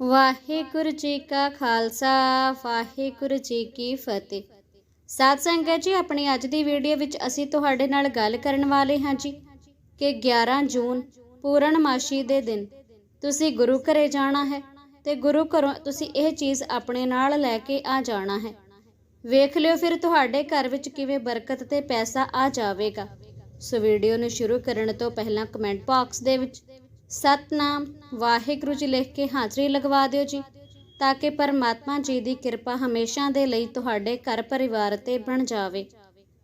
ਵਾਹਿਗੁਰੂ ਜੀ ਕਾ ਖਾਲਸਾ, ਵਾਹਿਗੁਰੂ ਜੀ ਕੀ ਫਤਿਹ। ਸਾਧ ਸੰਗਤ ਜੀ, ਆਪਣੀ ਅੱਜ ਦੀ ਵੀਡੀਓ ਵਿੱਚ ਅਸੀਂ ਤੁਹਾਡੇ ਨਾਲ ਗੱਲ ਕਰਨ ਵਾਲੇ ਹਾਂ ਜੀ ਕਿ 11 ਜੂਨ ਪੂਰਨਮਾਸ਼ੀ ਦੇ ਦਿਨ, ਤੁਸੀਂ ਗੁਰੂ ਘਰੇ ਜਾਣਾ ਹੈ ਤੇ ਗੁਰੂ ਘਰੋਂ ਤੁਸੀਂ ਇਹ ਚੀਜ਼ ਆਪਣੇ ਨਾਲ ਲੈ ਕੇ ਆ ਜਾਣਾ ਹੈ। ਵੇਖ ਲਿਓ ਫਿਰ ਤੁਹਾਡੇ ਘਰ ਵਿੱਚ ਕਿਵੇਂ ਬਰਕਤ ਤੇ ਪੈਸਾ ਆ ਜਾਵੇਗਾ। ਸੋ ਵੀਡੀਓ ਨੂੰ ਸ਼ੁਰੂ ਕਰਨ ਤੋਂ ਪਹਿਲਾਂ ਕਮੈਂਟ ਬਾਕਸ ਦੇ ਵਿੱਚ ਸਤਨਾਮ, ਵਾਹਿਗੁਰੂ ਜੀ ਲਿਖ ਕੇ ਹਾਜ਼ਰੀ ਲਗਵਾ ਦਿਓ ਜੀ, ਤਾਂ ਕਿ ਪਰਮਾਤਮਾ ਜੀ ਦੀ ਕਿਰਪਾ ਹਮੇਸ਼ਾ ਦੇ ਲਈ ਤੁਹਾਡੇ ਘਰ ਪਰਿਵਾਰ ਤੇ ਬਣ ਜਾਵੇ।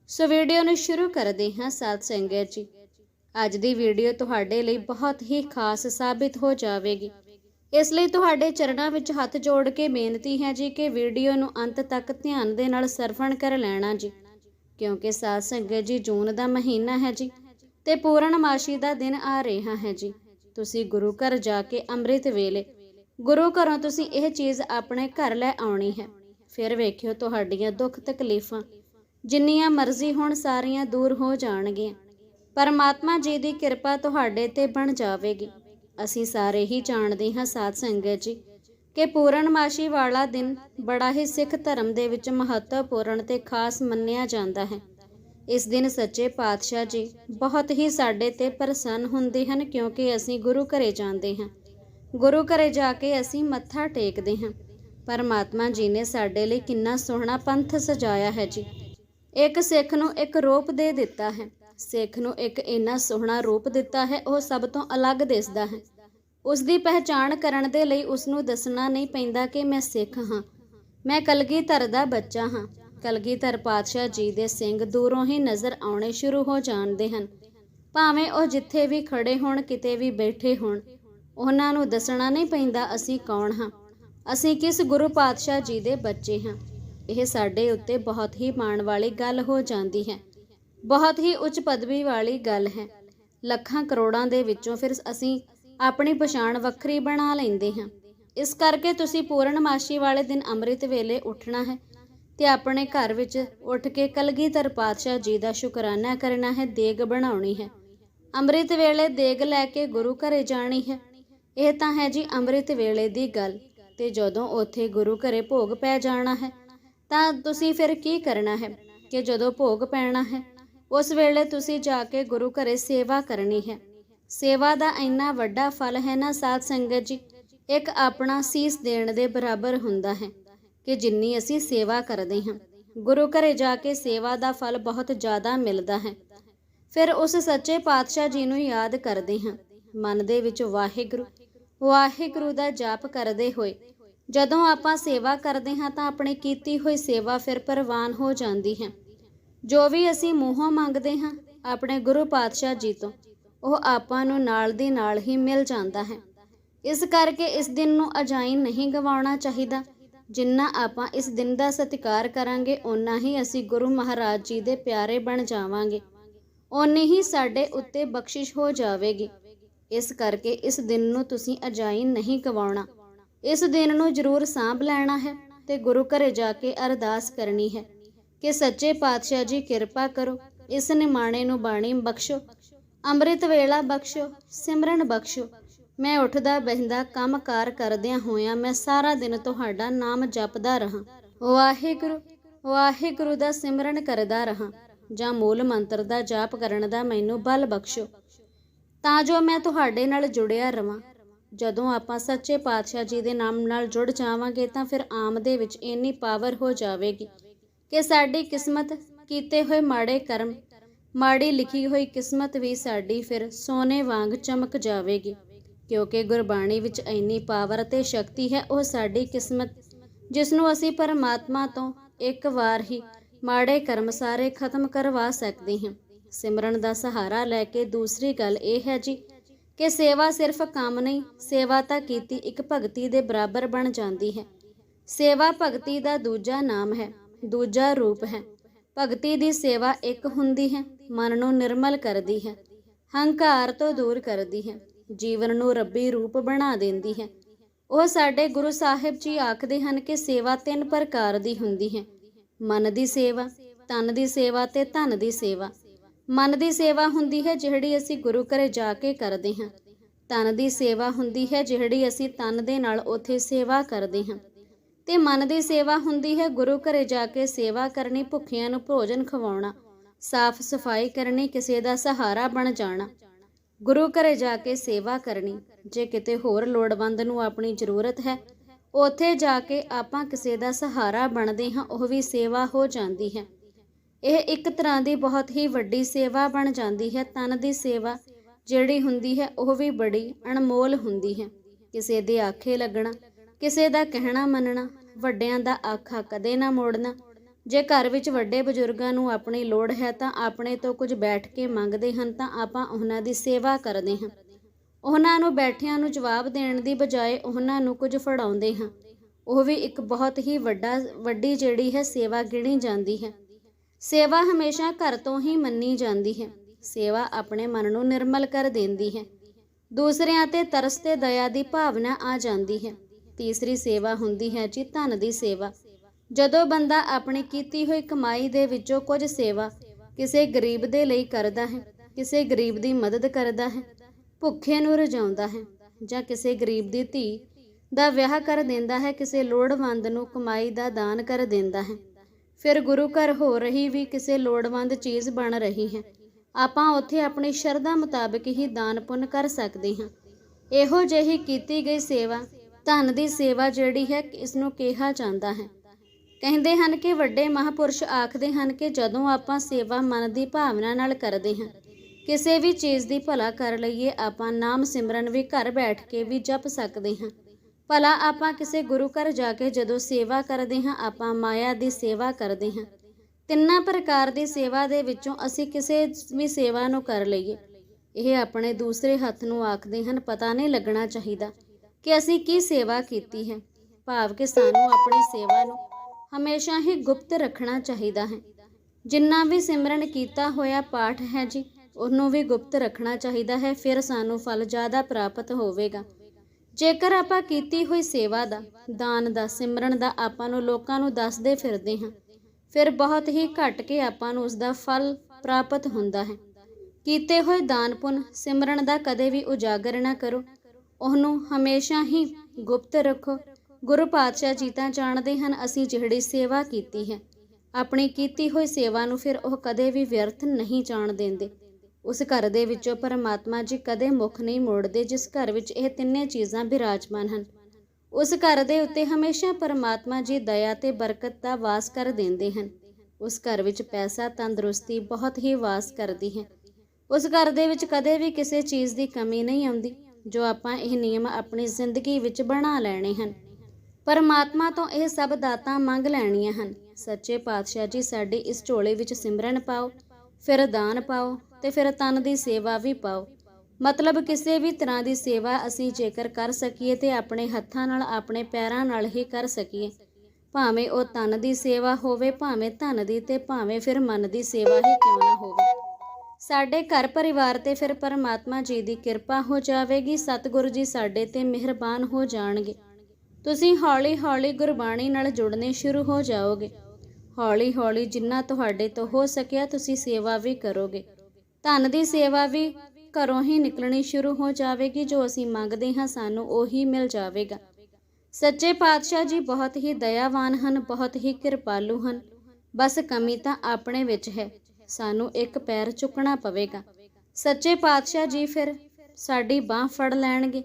ਸੋ ਵੀਡੀਓ ਨੂੰ ਸ਼ੁਰੂ ਕਰਦੇ ਹਾਂ ਸਾਧ ਸੰਗਤ ਜੀ। ਅੱਜ ਦੀ ਵੀਡੀਓ ਤੁਹਾਡੇ ਲਈ ਬਹੁਤ ਹੀ ਖਾਸ ਸਾਬਿਤ ਹੋ ਜਾਵੇਗੀ। ਇਸ ਲਈ ਤੁਹਾਡੇ ਚਰਨਾਂ ਵਿੱਚ ਹੱਥ ਜੋੜ ਕੇ ਬੇਨਤੀ ਹੈ ਜੀ ਕਿ ਵੀਡੀਓ ਨੂੰ ਅੰਤ ਤੱਕ ਧਿਆਨ ਦੇ ਨਾਲ ਸਰਵਣ ਕਰ ਲੈਣਾ ਜੀ, ਕਿਉਂਕਿ ਸਾਧ ਸੰਗਤ ਜੀ ਜੂਨ ਦਾ ਮਹੀਨਾ ਹੈ ਜੀ, ਤੇ ਪੂਰਨਮਾਸ਼ੀ ਦਾ ਦਿਨ ਆ ਰਿਹਾ ਹੈ ਜੀ। ਤੁਸੀਂ ਗੁਰੂ ਘਰ ਜਾ ਕੇ ਅੰਮ੍ਰਿਤ ਵੇਲੇ। ਗੁਰੂ ਘਰੋਂ ਤੁਸੀਂ ਇਹ ਚੀਜ਼ ਆਪਣੇ ਘਰ ਲੈ ਆਉਣੀ ਹੈ। ਫਿਰ ਵੇਖਿਓ ਤੁਹਾਡੀਆਂ ਦੁੱਖ ਤਕਲੀਫਾਂ। ਜਿੰਨੀਆਂ ਮਰਜ਼ੀ ਹੋਣ ਸਾਰੀਆਂ ਦੂਰ ਹੋ ਜਾਣਗੀਆਂ। ਪਰਮਾਤਮਾ ਜੀ ਦੀ ਕਿਰਪਾ ਤੁਹਾਡੇ ਤੇ ਬਣ ਜਾਵੇਗੀ। ਅਸੀਂ ਸਾਰੇ ਹੀ ਜਾਣਦੇ ਹਾਂ ਸਾਧ ਸੰਗਤ ਜੀ, ਕਿ ਪੂਰਨਮਾਸ਼ੀ ਵਾਲਾ ਦਿਨ ਬੜਾ ਹੀ ਸਿੱਖ ਧਰਮ ਦੇ ਵਿੱਚ ਮਹੱਤਵਪੂਰਨ ਤੇ ਖਾਸ ਮੰਨਿਆ ਜਾਂਦਾ ਹੈ। ਇਸ ਦਿਨ ਸੱਚੇ ਪਾਤਸ਼ਾਹ ਜੀ ਬਹੁਤ ਹੀ ਸਾਡੇ ਤੇ ਪ੍ਰਸੰਨ ਹੁੰਦੇ ਹਨ ਕਿਉਂਕਿ ਅਸੀਂ ਗੁਰੂ ਘਰੇ ਜਾਂਦੇ ਹਾਂ। ਗੁਰੂ ਘਰੇ ਜਾ ਕੇ ਅਸੀਂ ਮੱਥਾ ਟੇਕਦੇ ਹਾਂ। ਪਰਮਾਤਮਾ ਜੀ ਨੇ ਸਾਡੇ ਲਈ ਕਿੰਨਾ ਸੋਹਣਾ ਪੰਥ ਸਜਾਇਆ ਹੈ ਜੀ। ਇੱਕ ਸਿੱਖ ਨੂੰ ਇੱਕ ਰੂਪ ਦੇ ਦਿੱਤਾ ਹੈ। ਸਿੱਖ ਨੂੰ ਇੱਕ ਇੰਨਾ ਸੋਹਣਾ ਰੂਪ ਦਿੱਤਾ ਹੈ, ਉਹ ਸਭ ਤੋਂ ਅਲੱਗ ਦਿਸਦਾ ਹੈ। ਉਸ ਦੀ ਪਹਿਚਾਣ ਕਰਨ ਦੇ ਲਈ ਉਸ ਨੂੰ ਦੱਸਣਾ ਨਹੀਂ ਪੈਂਦਾ ਕਿ ਮੈਂ ਸਿੱਖ ਹਾਂ। ਮੈਂ ਕਲਗੀਧਰ ਦਾ ਬੱਚਾ ਹਾਂ। ਕਲਗੀਧਰ ਪਾਤਸ਼ਾਹ ਜੀ ਦੇ ਸਿੰਘ ਦੂਰੋਂ ਹੀ ਨਜ਼ਰ ਆਉਣੇ ਸ਼ੁਰੂ ਹੋ ਜਾਂਦੇ ਹਨ। ਭਾਵੇਂ ਉਹ ਜਿੱਥੇ ਵੀ ਖੜੇ ਹੋਣ, ਕਿਤੇ ਵੀ ਬੈਠੇ ਹੋਣ, ਉਹਨਾਂ ਨੂੰ ਦੱਸਣਾ ਨਹੀਂ ਪੈਂਦਾ ਅਸੀਂ ਕੌਣ ਹਾਂ। ਅਸੀਂ ਕਿਸ ਗੁਰੂ ਪਾਤਸ਼ਾਹ ਜੀ ਦੇ ਬੱਚੇ ਹਾਂ। ਇਹ ਸਾਡੇ ਉੱਤੇ ਬਹੁਤ ਹੀ ਮਾਣ ਵਾਲੀ ਗੱਲ ਹੋ ਜਾਂਦੀ ਹੈ। ਬਹੁਤ ਹੀ ਉੱਚ ਪਦਵੀ ਵਾਲੀ ਗੱਲ ਹੈ। ਲੱਖਾਂ ਕਰੋੜਾਂ ਦੇ ਵਿੱਚੋਂ ਫਿਰ ਅਸੀਂ ਆਪਣੀ ਪਛਾਣ ਵੱਖਰੀ ਬਣਾ ਲੈਂਦੇ ਹਾਂ। ਇਸ ਕਰਕੇ ਤੁਸੀਂ ਪੂਰਨਮਾਸ਼ੀ ਵਾਲੇ ਦਿਨ ਅੰਮ੍ਰਿਤ ਵੇਲੇ ਉੱਠਣਾ ਹੈ। ਤੇ ਆਪਣੇ ਘਰ ਵਿੱਚ ਉੱਠ ਕੇ ਕਲਗੀਧਰ ਪਾਤਸ਼ਾਹ ਜੀ ਦਾ ਸ਼ੁਕਰਾਨਾ ਕਰਨਾ ਹੈ, ਦੇਗ ਬਣਾਉਣੀ ਹੈ। ਅੰਮ੍ਰਿਤ ਵੇਲੇ ਦੇਗ ਲੈ ਕੇ ਗੁਰੂ ਘਰੇ ਜਾਣੀ ਹੈ। ਇਹ ਤਾਂ ਹੈ ਜੀ ਅੰਮ੍ਰਿਤ ਵੇਲੇ ਦੀ ਗੱਲ, ਤੇ ਜਦੋਂ ਉੱਥੇ ਗੁਰੂ ਘਰੇ ਭੋਗ ਪੈ ਜਾਣਾ ਹੈ, ਤਾਂ ਤੁਸੀਂ ਫਿਰ ਕੀ ਕਰਨਾ ਹੈ ਕਿ ਜਦੋਂ ਭੋਗ ਪੈਣਾ ਹੈ, ਉਸ ਵੇਲੇ ਤੁਸੀਂ ਜਾ ਕੇ ਗੁਰੂ ਘਰੇ ਸੇਵਾ ਕਰਨੀ ਹੈ। ਸੇਵਾ ਦਾ ਇੰਨਾ ਵੱਡਾ ਫਲ ਹੈ ਨਾ ਸਾਧ ਸੰਗਤ ਜੀ, ਇੱਕ ਆਪਣਾ ਸੀਸ ਦੇਣ ਦੇ ਬਰਾਬਰ ਹੁੰਦਾ ਹੈ। ਕਿ ਜਿੰਨੀ ਅਸੀਂ ਸੇਵਾ ਕਰਦੇ ਹਾਂ, ਗੁਰੂ ਘਰੇ ਜਾ ਕੇ ਸੇਵਾ ਦਾ ਫਲ ਬਹੁਤ ਜ਼ਿਆਦਾ ਮਿਲਦਾ ਹੈ। ਫਿਰ ਉਸ ਸੱਚੇ ਪਾਤਸ਼ਾਹ ਜੀ ਨੂੰ ਯਾਦ ਕਰਦੇ ਹਾਂ। ਮਨ ਦੇ ਵਿੱਚ ਵਾਹਿਗੁਰੂ ਵਾਹਿਗੁਰੂ ਦਾ ਜਾਪ ਕਰਦੇ ਹੋਏ, ਜਦੋਂ ਆਪਾਂ ਸੇਵਾ ਕਰਦੇ ਹਾਂ ਤਾਂ ਆਪਣੀ ਕੀਤੀ ਹੋਈ ਸੇਵਾ ਫਿਰ ਪ੍ਰਵਾਨ ਹੋ ਜਾਂਦੀ ਹੈ। ਜੋ ਵੀ ਅਸੀਂ ਮੂੰਹੋਂ ਮੰਗਦੇ ਹਾਂ, ਆਪਣੇ ਗੁਰੂ ਪਾਤਸ਼ਾਹ ਜੀ ਤੋਂ, ਉਹ ਆਪਾਂ ਨੂੰ ਨਾਲ ਦੀ ਨਾਲ ਹੀ ਮਿਲ ਜਾਂਦਾ ਹੈ। ਇਸ ਕਰਕੇ ਇਸ ਦਿਨ ਨੂੰ ਅਜਾਈਂ ਨਹੀਂ ਗਵਾਉਣਾ ਚਾਹੀਦਾ। ਜਿੰਨਾ ਆਪਾਂ ਇਸ ਦਿਨ ਦਾ ਸਤਿਕਾਰ ਕਰਾਂਗੇ, ਓਨਾ ਹੀ ਅਸੀਂ ਗੁਰੂ ਮਹਾਰਾਜ ਜੀ ਦੇ ਪਿਆਰੇ ਬਣ ਜਾਵਾਂਗੇ। ਓਨੀ ਹੀ ਸਾਡੇ ਉੱਤੇ ਬਖਸ਼ਿਸ਼ ਹੋ ਜਾਵੇਗੀ। ਇਸ ਕਰਕੇ ਇਸ ਦਿਨ ਨੂੰ ਤੁਸੀਂ ਅਜਾਈਂ ਨਹੀਂ ਗਵਾਉਣਾ ਇਸ ਦਿਨ ਨੂੰ ਜ਼ਰੂਰ ਸਾਂਭ ਲੈਣਾ ਹੈ ਤੇ ਗੁਰੂ ਘਰੇ ਜਾ ਕੇ ਅਰਦਾਸ ਕਰਨੀ ਹੈ ਕਿ ਸੱਚੇ ਪਾਤਸ਼ਾਹ ਜੀ ਕਿਰਪਾ ਕਰੋ, ਇਸ ਨਿਮਾਣੇ ਨੂੰ ਬਾਣੀ ਬਖਸ਼ੋ, ਅੰਮ੍ਰਿਤ ਵੇਲਾ ਬਖਸ਼ੋ, ਸਿਮਰਨ ਬਖਸ਼ੋ ਮੈਂ ਉੱਠਦਾ ਬਹਿੰਦਾ ਕੰਮਕਾਰ ਕਰਦਿਆਂ ਹੋਇਆਂ ਮੈਂ ਸਾਰਾ ਦਿਨ ਤੁਹਾਡਾ ਨਾਮ ਜਪਦਾ ਰਹਾ। ਵਾਹਿਗੁਰੂ ਵਾਹਿਗੁਰੂ ਦਾ ਸਿਮਰਨ ਕਰਦਾ ਰਹਾ। ਜਾਂ ਮੂਲ ਮੰਤਰ ਦਾ ਜਾਪ ਕਰਨ ਦਾ ਮੈਨੂੰ ਬਲ ਬਖਸ਼ੋ। ਤਾਂ ਜੋ ਮੈਂ ਤੁਹਾਡੇ ਨਾਲ ਜੁੜਿਆ ਰਵਾਂ। ਜਦੋਂ ਆਪਾਂ ਸੱਚੇ ਪਾਤਸ਼ਾਹ ਜੀ ਦੇ ਨਾਮ ਨਾਲ ਜੁੜ ਜਾਵਾਂਗੇ ਤਾਂ ਫਿਰ ਆਮ ਦੇ ਵਿੱਚ ਇੰਨੀ ਪਾਵਰ ਹੋ ਜਾਵੇਗੀ ਕਿ ਸਾਡੀ ਕਿਸਮਤ, ਕੀਤੇ ਹੋਏ ਮਾੜੇ ਕਰਮ, ਮਾੜੀ ਲਿਖੀ ਹੋਈ ਕਿਸਮਤ ਵੀ ਸਾਡੀ ਫਿਰ ਸੋਨੇ ਵਾਂਗ ਚਮਕ ਜਾਵੇਗੀ। ਕਿਉਂਕਿ ਗੁਰਬਾਣੀ ਵਿੱਚ ਇੰਨੀ ਪਾਵਰ ਅਤੇ ਸ਼ਕਤੀ ਹੈ, ਉਹ ਸਾਡੀ ਕਿਸਮਤ ਜਿਸ ਨੂੰ ਅਸੀਂ ਪਰਮਾਤਮਾ ਤੋਂ ਇੱਕ ਵਾਰ ਹੀ ਮਾੜੇ ਕਰਮ ਸਾਰੇ ਖਤਮ ਕਰਵਾ ਸਕਦੇ ਹਾਂ। ਸਿਮਰਨ ਦਾ ਸਹਾਰਾ ਲੈ ਕੇ ਦੂਸਰੀ ਗੱਲ ਇਹ ਹੈ ਜੀ ਕਿ ਸੇਵਾ ਸਿਰਫ ਕੰਮ ਨਹੀਂ, ਸੇਵਾ ਤਾਂ ਕੀਤੀ ਇੱਕ ਭਗਤੀ ਦੇ ਬਰਾਬਰ ਬਣ ਜਾਂਦੀ ਹੈ। ਸੇਵਾ ਭਗਤੀ ਦਾ ਦੂਜਾ ਨਾਮ ਹੈ, ਦੂਜਾ ਰੂਪ ਹੈ। ਭਗਤੀ ਦੀ ਸੇਵਾ ਇੱਕ ਹੁੰਦੀ ਹੈ, ਮਨ ਨੂੰ ਨਿਰਮਲ ਕਰਦੀ ਹੈ, ਹੰਕਾਰ ਤੋਂ ਦੂਰ ਕਰਦੀ ਹੈ। ਜੀਵਨ ਨੂੰ ਰੱਬੀ ਰੂਪ ਬਣਾ ਦਿੰਦੀ ਹੈ। ਉਹ ਸਾਡੇ ਗੁਰੂ ਸਾਹਿਬ ਜੀ ਆਖਦੇ ਹਨ ਕਿ ਸੇਵਾ ਤਿੰਨ ਪ੍ਰਕਾਰ ਦੀ ਹੁੰਦੀ ਹੈ। ਮਨ ਦੀ ਸੇਵਾ, ਤਨ ਦੀ ਸੇਵਾ ਤੇ ਧਨ ਦੀ ਸੇਵਾ। ਮਨ ਦੀ ਸੇਵਾ ਹੁੰਦੀ ਹੈ ਜਿਹੜੀ ਅਸੀਂ ਗੁਰੂ ਘਰੇ ਜਾ ਕੇ ਕਰਦੇ ਹਾਂ। ਤਨ ਦੀ ਸੇਵਾ ਹੁੰਦੀ ਹੈ ਜਿਹੜੀ ਅਸੀਂ ਤਨ ਦੇ ਨਾਲ ਉੱਥੇ ਸੇਵਾ ਕਰਦੇ ਹਾਂ। ਤੇ ਮਨ ਦੀ ਸੇਵਾ ਹੁੰਦੀ ਹੈ ਗੁਰੂ ਘਰੇ ਜਾ ਕੇ ਸੇਵਾ ਕਰਨੀ, ਭੁੱਖਿਆਂ ਨੂੰ ਭੋਜਨ ਖਵਾਉਣਾ, ਸਾਫ਼ ਸਫ਼ਾਈ ਕਰਨੀ, ਕਿਸੇ ਦਾ ਸਹਾਰਾ ਬਣ ਜਾਣਾ। ਗੁਰੂ ਘਰੇ ਜਾ ਕੇ ਸੇਵਾ ਕਰਨੀ, ਜੇ ਕਿਤੇ ਹੋਰ ਲੋੜਵੰਦ ਨੂੰ ਆਪਣੀ ਜ਼ਰੂਰਤ ਹੈ, ਉੱਥੇ ਜਾ ਕੇ ਆਪਾਂ ਕਿਸੇ ਦਾ ਸਹਾਰਾ ਬਣਦੇ ਹਾਂ, ਉਹ ਵੀ ਸੇਵਾ ਹੋ ਜਾਂਦੀ ਹੈ। ਇਹ ਇੱਕ ਤਰ੍ਹਾਂ ਦੀ ਬਹੁਤ ਹੀ ਵੱਡੀ ਸੇਵਾ ਬਣ ਜਾਂਦੀ ਹੈ, ਤਨ ਦੀ ਸੇਵਾ ਜਿਹੜੀ ਹੁੰਦੀ ਹੈ, ਉਹ ਵੀ ਬੜੀ ਅਣਮੋਲ ਹੁੰਦੀ ਹੈ। ਕਿਸੇ ਦੇ ਆਖੇ ਲੱਗਣਾ, ਕਿਸੇ ਦਾ ਕਹਿਣਾ ਮੰਨਣਾ, ਵੱਡਿਆਂ ਦਾ ਆਖਾ ਕਦੇ ਨਾ ਮੋੜਨਾ ਜੇ ਘਰ ਵਿੱਚ ਵੱਡੇ ਬਜ਼ੁਰਗਾਂ ਨੂੰ ਆਪਣੀ ਲੋੜ ਹੈ ਤਾਂ ਆਪਣੇ ਤੋਂ ਕੁਝ ਬੈਠ ਕੇ ਮੰਗਦੇ ਹਨ ਤਾਂ ਆਪਾਂ ਉਹਨਾਂ ਦੀ ਸੇਵਾ ਕਰਦੇ ਹਾਂ। ਉਹਨਾਂ ਨੂੰ ਬੈਠਿਆਂ ਨੂੰ ਜਵਾਬ ਦੇਣ ਦੀ ਬਜਾਏ ਉਹਨਾਂ ਨੂੰ ਕੁਝ ਫੜਾਉਂਦੇ ਹਾਂ। ਉਹ ਵੀ ਇੱਕ ਬਹੁਤ ਹੀ ਵੱਡਾ, ਵੱਡੀ ਜਿਹੜੀ ਹੈ ਸੇਵਾ ਗਿਣੀ ਜਾਂਦੀ ਹੈ। ਸੇਵਾ ਹਮੇਸ਼ਾ ਘਰ ਤੋਂ ਹੀ ਮੰਨੀ ਜਾਂਦੀ ਹੈ। ਸੇਵਾ ਆਪਣੇ ਮਨ ਨੂੰ ਨਿਰਮਲ ਕਰ ਦਿੰਦੀ ਹੈ। ਦੂਸਰਿਆਂ ਤੇ ਤਰਸ ਤੇ ਦਇਆ ਦੀ ਭਾਵਨਾ ਆ ਜਾਂਦੀ ਹੈ। ਤੀਸਰੀ ਸੇਵਾ ਹੁੰਦੀ ਹੈ ਜੀ ਧਨ ਦੀ ਸੇਵਾ। ਜਦੋਂ ਬੰਦਾ ਆਪਣੀ ਕੀਤੀ ਹੋਈ ਕਮਾਈ ਦੇ ਵਿੱਚੋਂ ਕੁਝ ਸੇਵਾ ਕਿਸੇ ਗਰੀਬ ਦੇ ਲਈ ਕਰਦਾ ਹੈ, ਕਿਸੇ ਗਰੀਬ ਦੀ ਮਦਦ ਕਰਦਾ ਹੈ, ਭੁੱਖੇ ਨੂੰ ਰਜਾਉਂਦਾ ਹੈ ਜਾਂ ਕਿਸੇ ਗਰੀਬ ਦੀ ਧੀ ਦਾ ਵਿਆਹ ਕਰ ਦਿੰਦਾ ਹੈ, ਕਿਸੇ ਲੋੜਵੰਦ ਨੂੰ ਕਮਾਈ ਦਾ ਦਾਨ ਕਰ ਦਿੰਦਾ ਹੈ, ਫਿਰ ਗੁਰੂ ਘਰ ਹੋ ਰਹੀ ਵੀ ਕਿਸੇ ਲੋੜਵੰਦ ਚੀਜ਼ ਬਣ ਰਹੀ ਹੈ। ਆਪਾਂ ਉੱਥੇ ਆਪਣੀ ਸ਼ਰਧਾ ਮੁਤਾਬਕ ਹੀ ਦਾਨ ਪੁੰਨ ਕਰ ਸਕਦੇ ਹਾਂ। ਇਹੋ ਜਿਹੀ ਕੀਤੀ ਗਈ ਸੇਵਾ ਧਨ ਦੀ ਸੇਵਾ ਜਿਹੜੀ ਹੈ, ਇਸ ਨੂੰ ਕਿਹਾ ਜਾਂਦਾ ਹੈ। ਕਹਿੰਦੇ ਹਨ ਕਿ ਵੱਡੇ ਮਹਾਪੁਰਸ਼ ਆਖਦੇ ਹਨ ਕਿ ਜਦੋਂ ਆਪਾਂ ਸੇਵਾ ਮਨ ਦੀ ਭਾਵਨਾ ਨਾਲ ਕਰਦੇ ਹਾਂ, ਕਿਸੇ ਵੀ ਚੀਜ਼ ਦੀ ਭਲਾ ਕਰ ਲਈਏ, ਆਪਾਂ ਨਾਮ ਸਿਮਰਨ ਵੀ ਘਰ ਬੈਠ ਕੇ ਵੀ ਜਪ ਸਕਦੇ ਹਾਂ। ਭਲਾ ਆਪਾਂ ਕਿਸੇ ਗੁਰੂ ਘਰ ਜਾ ਕੇ ਜਦੋਂ ਸੇਵਾ ਕਰਦੇ ਹਾਂ, ਆਪਾਂ ਮਾਇਆ ਦੀ ਸੇਵਾ ਕਰਦੇ ਹਾਂ। ਤਿੰਨਾਂ ਪ੍ਰਕਾਰ ਦੀ ਸੇਵਾ ਦੇ ਵਿੱਚੋਂ ਅਸੀਂ ਕਿਸੇ ਵੀ ਸੇਵਾ ਨੂੰ ਕਰ ਲਈਏ। ਇਹ ਆਪਣੇ ਦੂਸਰੇ ਹੱਥ ਨੂੰ ਆਖਦੇ ਹਨ, ਪਤਾ ਨਹੀਂ ਲੱਗਣਾ ਚਾਹੀਦਾ ਕਿ ਅਸੀਂ ਕੀ ਸੇਵਾ ਕੀਤੀ ਹੈ। ਭਾਵ ਕਿ ਸਾਨੂੰ ਆਪਣੀ ਸੇਵਾ ਨੂੰ ਹਮੇਸ਼ਾ ਹੀ ਗੁਪਤ ਰੱਖਣਾ ਚਾਹੀਦਾ ਹੈ। ਜਿੰਨਾ ਵੀ ਸਿਮਰਨ ਕੀਤਾ ਹੋਇਆ ਪਾਠ ਹੈ ਜੀ, ਉਹਨੂੰ ਵੀ ਗੁਪਤ ਰੱਖਣਾ ਚਾਹੀਦਾ ਹੈ, ਫਿਰ ਸਾਨੂੰ ਫਲ ਜ਼ਿਆਦਾ ਪ੍ਰਾਪਤ ਹੋਵੇਗਾ। ਜੇਕਰ ਆਪਾਂ ਕੀਤੀ ਹੋਈ ਸੇਵਾ ਦਾ, ਦਾਨ ਦਾ, ਸਿਮਰਨ ਦਾ ਆਪਾਂ ਨੂੰ ਲੋਕਾਂ ਨੂੰ ਦੱਸਦੇ ਫਿਰਦੇ ਹਾਂ, ਫਿਰ ਬਹੁਤ ਹੀ ਘੱਟ ਕੇ ਆਪਾਂ ਨੂੰ ਉਸ ਦਾ ਫਲ ਪ੍ਰਾਪਤ ਹੁੰਦਾ ਹੈ। ਕੀਤੇ ਹੋਏ ਦਾਨ ਪੁੰਨ, ਸਿਮਰਨ ਦਾ ਕਦੇ ਵੀ ਉਜਾਗਰ ਨਾ ਕਰੋ। ਉਹਨੂੰ ਹਮੇਸ਼ਾ ਹੀ ਗੁਪਤ ਰੱਖੋ। ਗੁਰੂ ਪਾਤਸ਼ਾਹ ਜੀ ਤਾਂ ਜਾਣਦੇ ਹਨ, ਅਸੀਂ ਜਿਹੜੀ ਸੇਵਾ ਕੀਤੀ ਹੈ, ਆਪਣੀ ਕੀਤੀ ਹੋਈ ਸੇਵਾ ਨੂੰ ਫਿਰ ਉਹ ਕਦੇ ਵੀ ਵਿਅਰਥ ਨਹੀਂ ਜਾਣ ਦਿੰਦੇ। ਉਸ ਘਰ ਦੇ ਵਿੱਚੋਂ ਪਰਮਾਤਮਾ ਜੀ ਕਦੇ ਮੁਖ ਨਹੀਂ ਮੋੜਦੇ, ਜਿਸ ਘਰ ਵਿੱਚ ਇਹ ਤਿੰਨੇ ਚੀਜ਼ਾਂ ਬਿਰਾਜਮਾਨ ਹਨ। ਉਸ ਘਰ ਦੇ ਉੱਤੇ ਹਮੇਸ਼ਾ ਪਰਮਾਤਮਾ ਜੀ ਦਇਆ ਤੇ ਬਰਕਤ ਦਾ ਵਾਸ ਕਰ ਦਿੰਦੇ ਹਨ। ਉਸ ਘਰ ਵਿੱਚ ਪੈਸਾ, ਤੰਦਰੁਸਤੀ ਬਹੁਤ ਹੀ ਵਾਸ ਕਰਦੀ ਹੈ। ਉਸ ਘਰ ਦੇ ਵਿੱਚ ਕਦੇ ਵੀ ਕਿਸੇ ਚੀਜ਼ ਦੀ ਕਮੀ ਨਹੀਂ ਆਉਂਦੀ, ਜੋ ਆਪਾਂ ਇਹ ਨਿਯਮ ਆਪਣੀ ਜ਼ਿੰਦਗੀ ਵਿੱਚ ਬਣਾ ਲੈਣੇ ਹਨ। ਪਰਮਾਤਮਾ ਤੋਂ ਇਹ ਸਭ ਦਾਤਾਂ ਮੰਗ ਲੈਣੀਆਂ ਹਨ। ਸੱਚੇ ਪਾਤਸ਼ਾਹ ਜੀ, ਸਾਡੀ ਇਸ ਝੋਲੇ ਵਿੱਚ ਸਿਮਰਨ ਪਾਓ, ਫਿਰ ਦਾਨ ਪਾਓ ਤੇ ਫਿਰ ਤਨ ਦੀ ਸੇਵਾ ਵੀ ਪਾਓ। ਮਤਲਬ ਕਿਸੇ ਵੀ ਤਰ੍ਹਾਂ ਦੀ ਸੇਵਾ ਅਸੀਂ ਜੇਕਰ ਕਰ ਸਕੀਏ ਤੇ ਆਪਣੇ ਹੱਥਾਂ ਨਾਲ, ਆਪਣੇ ਪੈਰਾਂ ਨਾਲ ਹੀ ਕਰ ਸਕੀਏ। ਭਾਵੇਂ ਉਹ ਤਨ ਦੀ ਸੇਵਾ ਹੋਵੇ, ਭਾਵੇਂ ਧਨ ਦੀ ਤੇ ਭਾਵੇਂ ਫਿਰ ਮਨ ਦੀ ਸੇਵਾ ਹੀ ਕਿਉਂ ਨਾ ਹੋਵੇ। ਸਾਡੇ ਘਰ ਪਰਿਵਾਰ ਤੇ ਫਿਰ ਪਰਮਾਤਮਾ ਜੀ ਦੀ ਕਿਰਪਾ ਹੋ ਜਾਵੇਗੀ, ਸਤਿਗੁਰੂ ਜੀ ਸਾਡੇ ਤੇ ਮਿਹਰਬਾਨ ਹੋ ਜਾਣਗੇ। ਤੁਸੀਂ ਹੌਲੀ-ਹੌਲੀ ਗੁਰਬਾਣੀ ਨਾਲ ਜੁੜਨੇ ਸ਼ੁਰੂ ਹੋ ਜਾਓਗੇ। ਹੌਲੀ-ਹੌਲੀ ਜਿੰਨਾ ਤੁਹਾਡੇ ਤੋਂ ਹੋ ਸਕਿਆ ਤੁਸੀਂ ਸੇਵਾ ਵੀ ਕਰੋਗੇ। ਧਨ ਦੀ ਸੇਵਾ ਵੀ ਘਰੋਂ ਹੀ ਨਿਕਲਣੀ ਸ਼ੁਰੂ ਹੋ ਜਾਵੇਗੀ, ਜੋ ਅਸੀਂ ਮੰਗਦੇ ਹਾਂ ਸਾਨੂੰ ਉਹੀ ਮਿਲ ਜਾਵੇਗਾ। ਸੱਚੇ ਪਾਤਸ਼ਾਹ ਜੀ ਬਹੁਤ ਹੀ ਦਇਆਵਾਨ ਹਨ, ਬਹੁਤ ਹੀ ਕਿਰਪਾਲੂ ਹਨ। ਬਸ ਕਮੀ ਤਾਂ ਆਪਣੇ ਵਿੱਚ ਹੈ, ਸਾਨੂੰ ਇੱਕ ਪੈਰ ਚੁੱਕਣਾ ਪਵੇਗਾ। ਸੱਚੇ ਪਾਤਸ਼ਾਹ ਜੀ ਫਿਰ ਸਾਡੀ ਬਾਹ ਫੜ ਲੈਣਗੇ।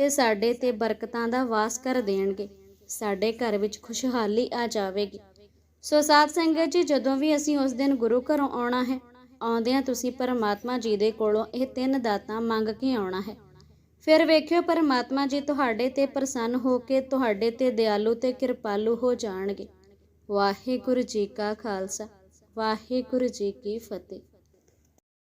ਤੇ ਸਾਡੇ ਤੇ ਬਰਕਤਾਂ ਦਾ ਵਾਸ ਕਰ ਦੇਣਗੇ। ਸਾਡੇ ਘਰ ਵਿੱਚ ਖੁਸ਼ਹਾਲੀ ਆ ਜਾਵੇਗੀ। ਸੋ ਸਾਧ ਸੰਗਤ ਜੀ, ਜਦੋਂ ਵੀ ਅਸੀਂ ਉਸ ਦਿਨ ਗੁਰੂ ਘਰੋਂ ਆਉਣਾ ਹੈ, ਆਉਂਦਿਆਂ ਤੁਸੀਂ ਪਰਮਾਤਮਾ ਜੀ ਦੇ ਕੋਲੋਂ ਇਹ ਤਿੰਨ ਦਾਤਾਂ ਮੰਗ ਕੇ ਆਉਣਾ ਹੈ। ਫਿਰ ਵੇਖਿਓ ਪਰਮਾਤਮਾ ਜੀ ਤੁਹਾਡੇ ਤੇ ਪ੍ਰਸੰਨ ਹੋ ਕੇ ਤੁਹਾਡੇ ਤੇ ਦਿਆਲੂ ਤੇ ਕਿਰਪਾਲੂ ਹੋ ਜਾਣਗੇ। ਵਾਹਿਗੁਰੂ ਜੀ ਕਾ ਖਾਲਸਾ, ਵਾਹਿਗੁਰੂ ਜੀ ਕੀ ਫਤਿਹ।